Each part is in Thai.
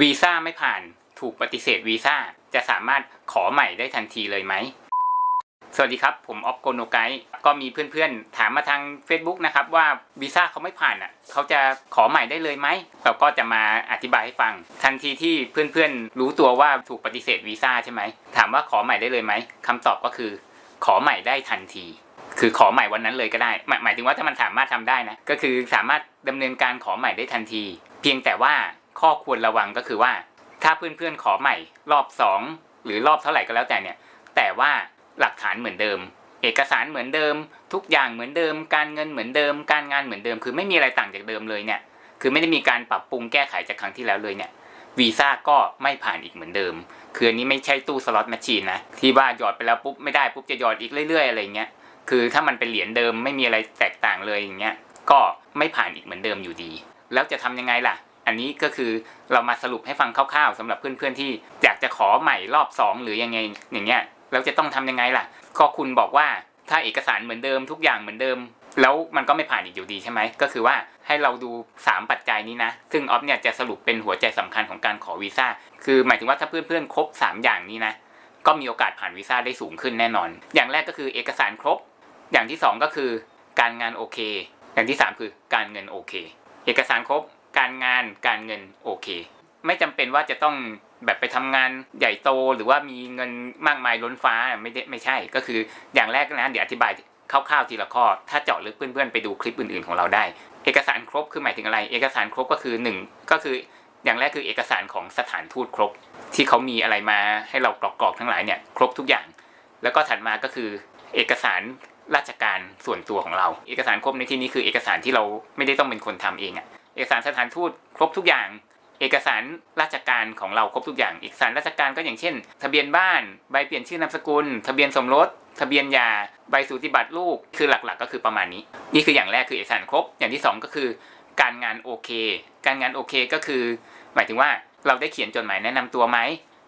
วีซ่าไม่ผ่านถูกปฏิเสธวีซ่าจะสามารถขอใหม่ได้ทันทีเลยไหม สวัสดีครับ ผมออฟโกโนไกก็มีเพื่อนๆ ถามมาทาง Facebook นะครับ ว่าวีซ่าเขาไม่ผ่านอะเขาจะขอใหม่ได้เลยไหม เราก็จะมาอธิบายให้ฟัง ทันทีที่เพื่อนๆ รู้ตัวว่าถูกปฏิเสธวีซ่าใช่ไหม ถามว่าขอใหม่ได้เลยไหมคำตอบก็คือ ขอใหม่ได้ทันที คือขอใหม่วันนั้นเลยก็ได้ หมายถึงว่าถ้ามันสามารถทำได้นะ ก็คือสามารถดำเนินการขอใหม่ได้ทันที เพียงแต่ว่า ข้อควรระวังก็คือว่า ถ้าเพื่อนๆขอใหม่รอบสองหรือรอบเท่าไหร่ก็แล้วแต่เนี่ย แต่ว่าหลักฐานเหมือนเดิม เอกสารเหมือนเดิม ทุกอย่างเหมือนเดิม การเงินเหมือนเดิม การงานเหมือนเดิม คือไม่มีอะไรต่างจากเดิมเลยเนี่ย คือไม่ได้มีการปรับปรุงแก้ไขจากครั้งที่แล้วเลยเนี่ยวีซ่าก็ไม่ผ่านอีกเหมือนเดิม คืออันนี้ไม่ใช่ตู้สล็อตแมชชีนนะ ที่ว่าหยอดไปแล้วปุ๊บไม่ได้ปุ๊บจะหยอดอีกเรื่อยๆอะไรเงี้ย คือถ้ามันเป็นเหรียญเดิมไม่มีอะไรแตกต่างเลยอย่างเงี้ย ก็ไม่ผ่านอีกเหมือนเดิมอยู่ดี แล้วจะทำยังไงล่ะ อันนี้ก็คือเรามาสรุปให้ฟังคร่าวๆสำหรับเพื่อนๆที่อยากจะขอใหม่รอบสองหรือยังไงอย่างเงี้ยแล้วจะต้องทำยังไงล่ะ ก็คุณบอกว่าถ้าเอกสารเหมือนเดิมทุกอย่างเหมือนเดิม แล้วมันก็ไม่ผ่านอีกอยู่ดีใช่ไหมก็คือว่าให้เราดู 3 ปัจจัยนี้นะ ซึ่งออฟเนี่ยจะสรุปเป็นหัวใจสำคัญของการขอวีซ่าคือหมายถึงว่าถ้าเพื่อนๆครบ 3 อย่างนี้นะก็มีโอกาสผ่านวีซ่าได้สูงขึ้นแน่นอน อย่างแรกก็คือเอกสารครบ อย่างที่ 2 ก็คือ การงานโอเค อย่างที่ 3 คือการเงินโอเค เอกสารครบ การงานการเงินโอเค ไม่จำเป็นว่าจะต้องแบบไปทำงานใหญ่โตหรือว่ามีเงินมากมายล้นฟ้าไม่ได้ไม่ใช่ ก็คืออย่างแรกนะเดี๋ยวอธิบายคร่าวๆทีละข้อ ถ้าเจาะลึกเพื่อนๆไปดูคลิปอื่นๆของเราได้ เอกสารครบคือหมายถึงอะไร เอกสารครบก็คือหนึ่งก็คืออย่างแรกคือเอกสารของสถานทูตครบ ที่เขามีอะไรมาให้เรากรอกๆทั้งหลายเนี่ยครบทุกอย่าง แล้วก็ถัดมาก็คือเอกสารราชการส่วนตัวของเรา เอกสารครบในที่นี้คือเอกสารที่เราไม่ได้ต้องเป็นคนทำเองอะ เอกสารสถานทูตครบทุกอย่าง เอกสารราชการของเราครบทุกอย่าง เอกสารราชการก็อย่างเช่น ทะเบียนบ้าน ใบเปลี่ยนชื่อนามสกุล ทะเบียนสมรส ทะเบียนยา ใบสูติบัตรลูก คือหลักๆ ก็คือประมาณนี้ นี่คืออย่างแรกคือเอกสารครบ อย่างที่สองก็คือ การงานโอเค การงานโอเคก็คือ หมายถึงว่าเราได้เขียนจดหมายแนะนำตัวไหม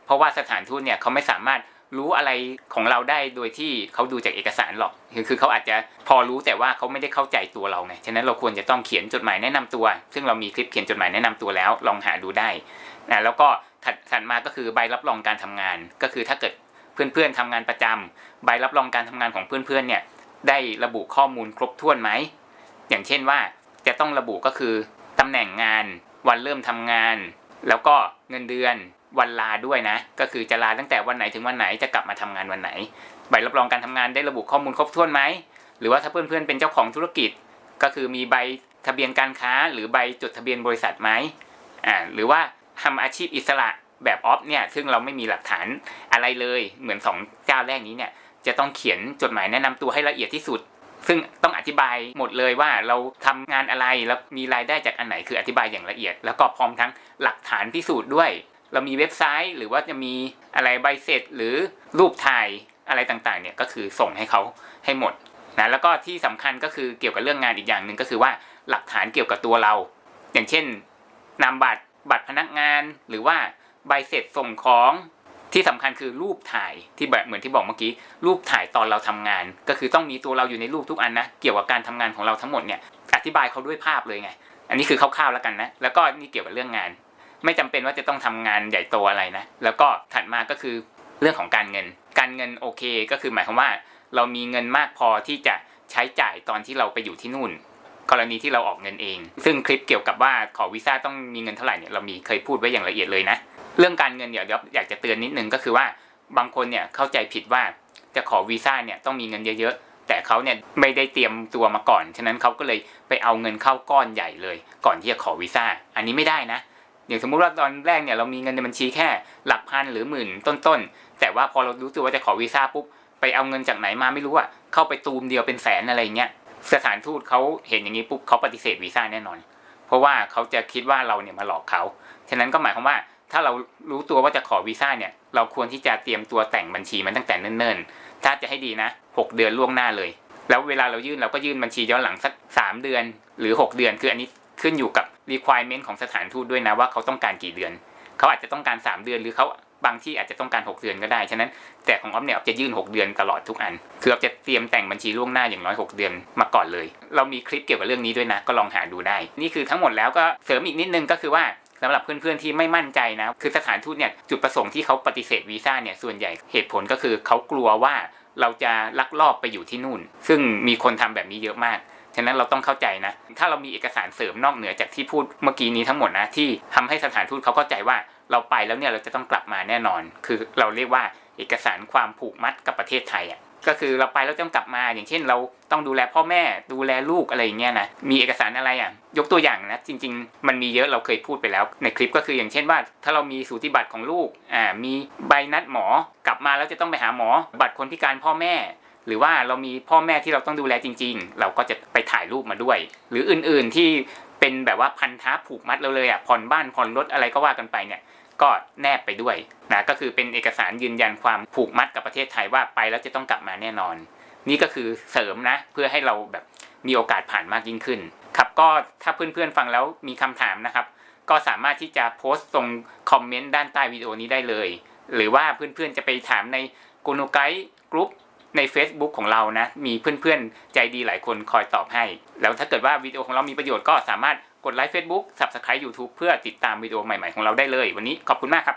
เพราะว่าสถานทูตเนี่ยเขาไม่สามารถ รู้อะไรของเราได้โดยที่เขาดูจากเอกสารหรอก คือคือเขาอาจจะพอรู้แต่ว่าเขาไม่ได้เข้าใจตัวเราไง ฉะนั้นเราควรจะต้องเขียนจดหมายแนะนำตัว ซึ่งเรามีคลิปเขียนจดหมายแนะนำตัวแล้ว ลองหาดูได้นะแล้วก็ถัดถัดมาก็คือใบรับรองการทำงาน ก็คือถ้าเกิดเพื่อนๆทำงานประจำใบรับรองการทำงานของเพื่อนๆเนี่ยได้ระบุข้อมูลครบถ้วนไหม อย่างเช่นว่าจะต้องระบุก็คือตำแหน่งงาน วันเริ่มทำงาน แล้วก็เงินเดือน วันลาด้วยนะ ก็คือจะลาตั้งแต่วันไหนถึงวันไหนจะกลับมาทำงานวันไหน ใบรับรองการทำงานได้ระบุข้อมูลครบถ้วนไหม หรือว่าถ้าเพื่อนๆเป็นเจ้าของธุรกิจ ก็คือมีใบทะเบียนการค้า หรือใบจดทะเบียนบริษัทไหมอ่าหรือว่าทำอาชีพอิสระแบบออฟเนี่ยซึ่งเราไม่มีหลักฐานอะไรเลยเหมือนสองเจ้าแรกนี้เนี่ยจะต้องเขียนจดหมายแนะนำตัวให้ละเอียดที่สุด ซึ่งต้องอธิบายหมดเลยว่าเราทำงานอะไรแล้วมีรายได้จากอันไหนคืออธิบายอย่างละเอียด แล้วก็พร้อมทั้งหลักฐานพิสูจน์ด้วย เรามีเว็บไซต์ หรือว่าจะมีอะไรใบเสร็จหรือรูปถ่ายอะไรต่างๆเนี่ยก็คือส่งให้เขาให้หมดนะแล้วก็ที่สำคัญก็คือเกี่ยวกับเรื่องงานอีกอย่างหนึ่งก็คือว่าหลักฐานเกี่ยวกับตัวเรา อย่างเช่นนามบัตรบัตรพนักงาน หรือว่าใบเสร็จส่งของที่สำคัญคือรูปถ่ายที่แบบเหมือนที่บอกเมื่อกี้รูปถ่ายตอนเราทำงาน ก็คือต้องมีตัวเราอยู่ในรูปทุกอันนะเกี่ยวกับการทำงานของเราทั้งหมดเนี่ยอธิบายเขาด้วยภาพเลยไง อันนี้คือคร่าวๆแล้วกันนะแล้วก็นี่เกี่ยวกับเรื่องงาน ไม่จำเป็นว่าจะต้องทำงานใหญ่โตอะไรนะ แล้วก็ถัดมาก็คือเรื่องของการเงิน การเงินโอเคก็คือหมายความว่า เรามีเงินมากพอที่จะใช้จ่ายตอนที่เราไปอยู่ที่นู่น กรณีที่เราออกเงินเอง ซึ่งคลิปเกี่ยวกับว่าขอวีซ่าต้องมีเงินเท่าไหร่เนี่ยเรามีเคยพูดไว้อย่างละเอียดเลยนะ เรื่องการเงินเนี่ยเดี๋ยวอยากจะเตือนนิดนึงก็คือว่าบางคนเนี่ยเข้าใจผิดว่าจะขอวีซ่าเนี่ยต้องมีเงินเยอะๆ แต่เขาเนี่ยไม่ได้เตรียมตัวมาก่อน ฉะนั้นเขาก็เลยไปเอาเงินเข้าก้อนใหญ่เลย ก่อนที่จะขอวีซ่า อันนี้ไม่ได้นะ อย่างสมมุติว่าตอนแรกเนี่ยเรามีเงินในบัญชีแค่หลักพันหรือหมื่นต้นๆแต่ว่าพอเรารู้ตัวว่าจะขอวีซ่าปุ๊บไปเอาเงินจากไหนมาไม่รู้อะเข้าไปตูมเดียวเป็นแสนอะไรเงี้ยสถานทูตเขาเห็นอย่างนี้ปุ๊บเขาปฏิเสธวีซ่าแน่นอน เพราะว่าเขาจะคิดว่าเราเนี่ยมาหลอกเขาฉะนั้นก็หมายความว่าถ้าเรารู้ตัวว่าจะขอวีซ่าเนี่ย เราควรที่จะเตรียมตัวแต่งบัญชีมันตั้งแต่เนิ่นๆ ถ้าจะให้ดีนะ 6 เดือนล่วงหน้าเลย แล้วเวลาเรายื่นเราก็ยื่นบัญชีย้อนหลังสัก 3 เดือนหรือ 6 เดือน คืออันนี้ ขึ้นอยู่กับ requirement ของสถานทูตด้วยนะว่าเขาต้องการกี่เดือน เขาอาจจะต้องการ 3 เดือนหรือเขาบางที่อาจจะต้องการ 6 เดือนก็ได้ ฉะนั้นแต่ของออฟเนี่ยออฟจะยื่น 6 เดือนตลอดทุกอัน คือออฟจะเตรียมแต่งบัญชีล่วงหน้าอย่างน้อย 6 เดือนมาก่อนเลย เรามีคลิปเกี่ยวกับเรื่องนี้ด้วยนะ ก็ลองหาดูได้ นี่คือทั้งหมดแล้วก็เสริมอีกนิดนึงก็คือว่าสำหรับเพื่อนๆที่ไม่มั่นใจนะ คือสถานทูตเนี่ยจุดประสงค์ที่เขาปฏิเสธวีซ่าเนี่ยส่วนใหญ่เหตุผลก็คือเขากลัวว่าเราจะลักลอบไปอยู่ที่นู่น ซึ่งมีคนทำแบบนี้เยอะมาก ฉะนั้นเราต้องเข้าใจนะ ถ้าเรามีเอกสารเสริมนอกเหนือจากที่พูดเมื่อกี้นี้ทั้งหมดนะที่ทำให้สถานทูตเขาเข้าใจว่าเราไปแล้วเนี่ยเราจะต้องกลับมาแน่นอน คือเราเรียกว่าเอกสารความผูกมัดกับประเทศไทยอะก็คือเราไปแล้วต้องกลับมาอย่างเช่น เราต้องดูแลพ่อแม่ดูแลลูกอะไรอย่างเงี้ยนะมีเอกสารอะไรอะยกตัวอย่างนะจริง ๆ มันมีเยอะเราเคยพูดไปแล้ว ในคลิปก็คืออย่างเช่นว่า ถ้าเรามีสูติบัตรของลูกอ่ามีใบนัดหมอกลับมาแล้วจะต้องไปหาหมอ บัตรคนพิการพ่อแม่ หรือว่าเรามีพ่อแม่ที่เราต้องดูแลจริง ๆ เราก็จะไปถ่ายรูปมาด้วย หรืออื่นๆที่เป็นแบบว่าพันธะผูกมัดเราเลยอะผ่อนบ้านผ่อนรถอะไรก็ว่ากันไปเนี่ย ก็แนบไปด้วยนะก็คือเป็นเอกสารยืนยันความผูกมัดกับประเทศไทยว่าไปแล้วจะต้องกลับมาแน่นอน นี่ก็คือเสริมนะ เพื่อให้เราแบบมีโอกาสผ่านมากยิ่งขึ้น ครับก็ถ้าเพื่อนๆฟังแล้วมีคำถามนะครับ ก็สามารถที่จะโพสต์ตรงคอมเมนต์ด้านใต้วิดีโอนี้ได้เลย หรือว่าเพื่อนๆจะไปถามในโกโนไกด์กรุ๊ป ใน Facebook ของเรานะ มีเพื่อนๆ ใจดีหลายคนคอยตอบให้ แล้วถ้าเกิดว่าวิดีโอของเรามีประโยชน์ก็สามารถกดไลค์ Facebook Subscribe YouTube เพื่อติดตามวิดีโอใหม่ๆของเราได้เลย วันนี้ขอบคุณมากครับ